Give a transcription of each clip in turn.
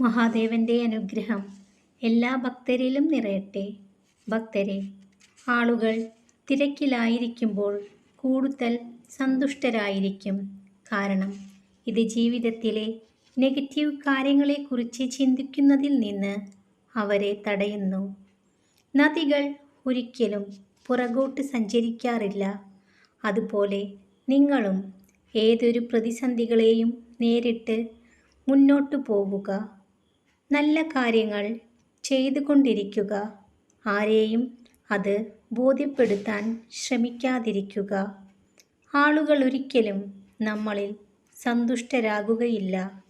മഹാദേവന്റെ അനുഗ്രഹം എല്ലാ ഭക്തരിലും നിറയട്ടെ. ഭക്തരെ ആളുകൾ തിരക്കിലായിരിക്കുമ്പോൾ കൂടുതൽ സന്തുഷ്ടരായിരിക്കും. കാരണം ഇത് ജീവിതത്തിലെ നെഗറ്റീവ് കാര്യങ്ങളെക്കുറിച്ച് ചിന്തിക്കുന്നതിൽ നിന്ന് അവരെ തടയുന്നു. നദികൾ ഒരിക്കലും പുറകോട്ട് സഞ്ചരിക്കാറില്ല. അതുപോലെ നിങ്ങളും ഏതൊരു പ്രതിസന്ധികളെയും നേരിട്ട് മുന്നോട്ടു പോവുക. നല്ല കാര്യങ്ങൾ ചെയ്തുകൊണ്ടിരിക്കുക. ആരെയും അത് ബോധ്യപ്പെടുത്താൻ ശ്രമിക്കാതിരിക്കുക. ആളുകൾ ഒരിക്കലും നമ്മളിൽ സന്തുഷ്ടരാകുകയില്ല.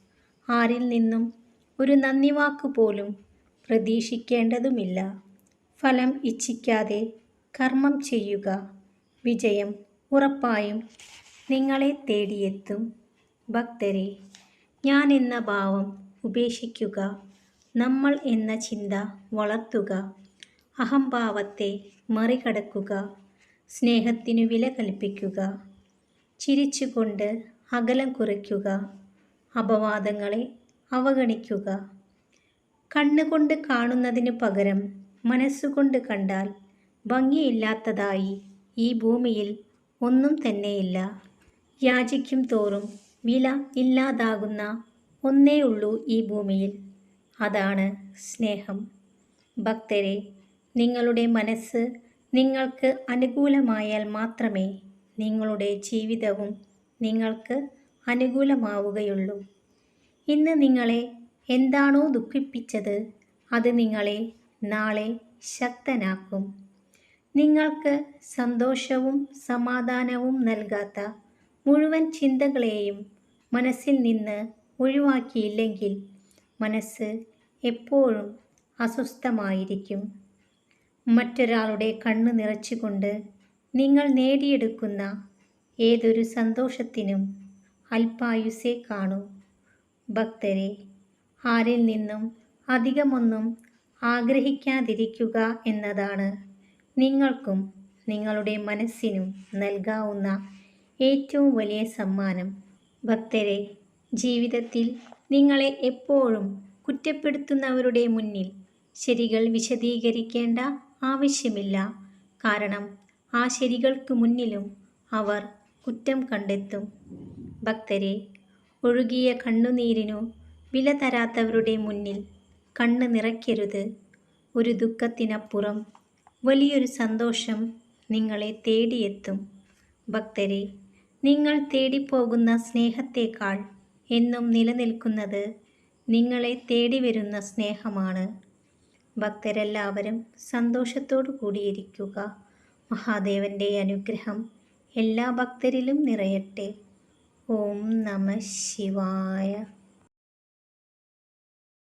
ആരിൽ നിന്നും ഒരു നന്ദി വാക്ക് പോലും പ്രതീക്ഷിക്കേണ്ടതുമില്ല. ഫലം ഇച്ഛിക്കാതെ കർമ്മം ചെയ്യുക. വിജയം ഉറപ്പായും നിങ്ങളെ തേടിയെത്തും. ഭക്തരെ ഞാൻ എന്ന ഭാവം ഉപേക്ഷിക്കുക. നമ്മൾ എന്ന ചിന്ത വളർത്തുക. അഹംഭാവത്തെ മറികടക്കുക. സ്നേഹത്തിനു വില കൽപ്പിക്കുക. ചിരിച്ചുകൊണ്ട് അകലം കുറയ്ക്കുക അപവാദങ്ങളെ അവഗണിക്കുക. കണ്ണുകൊണ്ട് കാണുന്നതിനു പകരം മനസ്സുകൊണ്ട് കണ്ടാൽ ഭംഗിയില്ലാത്തതായി ഈ ഭൂമിയിൽ ഒന്നും തന്നെയില്ല. യാചിക്കും തോറും വില ഇല്ലാതാകുന്ന ഒന്നേ ഉള്ളൂ ഈ ഭൂമിയിൽ. അതാണ് സ്നേഹം. ഭക്തരെ നിങ്ങളുടെ മനസ്സ് നിങ്ങൾക്ക് അനുകൂലമായാൽ മാത്രമേ നിങ്ങളുടെ ജീവിതവും നിങ്ങൾക്ക് അനുകൂലമാവുകയുള്ളൂ. ഇന്ന് നിങ്ങളെ എന്താണോ ദുഃഖിപ്പിച്ചത് അത് നിങ്ങളെ നാളെ ശക്തനാക്കും. നിങ്ങൾക്ക് സന്തോഷവും സമാധാനവും നൽകാത്ത മുഴുവൻ ചിന്തകളെയും മനസ്സിൽ നിന്ന് ഒഴിവാക്കിയില്ലെങ്കിൽ മനസ്സ് എപ്പോഴും അസ്വസ്ഥമായിരിക്കും. മറ്റൊരാളുടെ കണ്ണ് നിറച്ചുകൊണ്ട് നിങ്ങൾ നേടിയെടുക്കുന്ന ഏതൊരു സന്തോഷത്തിനും അല്പായുസേ കാണൂ. ഭക്തരെ ആരിൽ നിന്നും അധികമൊന്നും ആഗ്രഹിക്കാതിരിക്കുക എന്നതാണ് നിങ്ങൾക്കും നിങ്ങളുടെ മനസ്സിനും നൽകാവുന്ന ഏറ്റവും വലിയ സമ്മാനം. ഭക്തരെ ജീവിതത്തിൽ നിങ്ങളെ എപ്പോഴും കുറ്റപ്പെടുത്തുന്നവരുടെ മുന്നിൽ ശരികൾ വിശദീകരിക്കേണ്ട ആവശ്യമില്ല. കാരണം ആ ശരികൾക്ക് മുന്നിലും അവർ കുറ്റം കണ്ടെത്തും. ഭക്തരെ ഒഴുകിയ കണ്ണുനീരിനു വില തരാത്തവരുടെ മുന്നിൽ കണ്ണ് നിറയ്ക്കരുത്. ഒരു ദുഃഖത്തിനപ്പുറം വലിയൊരു സന്തോഷം നിങ്ങളെ തേടിയെത്തും. ഭക്തരെ നിങ്ങൾ തേടിപ്പോകുന്ന സ്നേഹത്തേക്കാൾ എന്നും നിലനിൽക്കുന്നത് നിങ്ങളെ തേടി വരുന്ന സ്നേഹമാണ്. ഭക്തരെല്ലാവരും സന്തോഷത്തോടു കൂടിയിരിക്കുക. മഹാദേവന്റെ അനുഗ്രഹം എല്ലാ ഭക്തരിലും നിറയട്ടെ. ഓം നമ ശിവായ.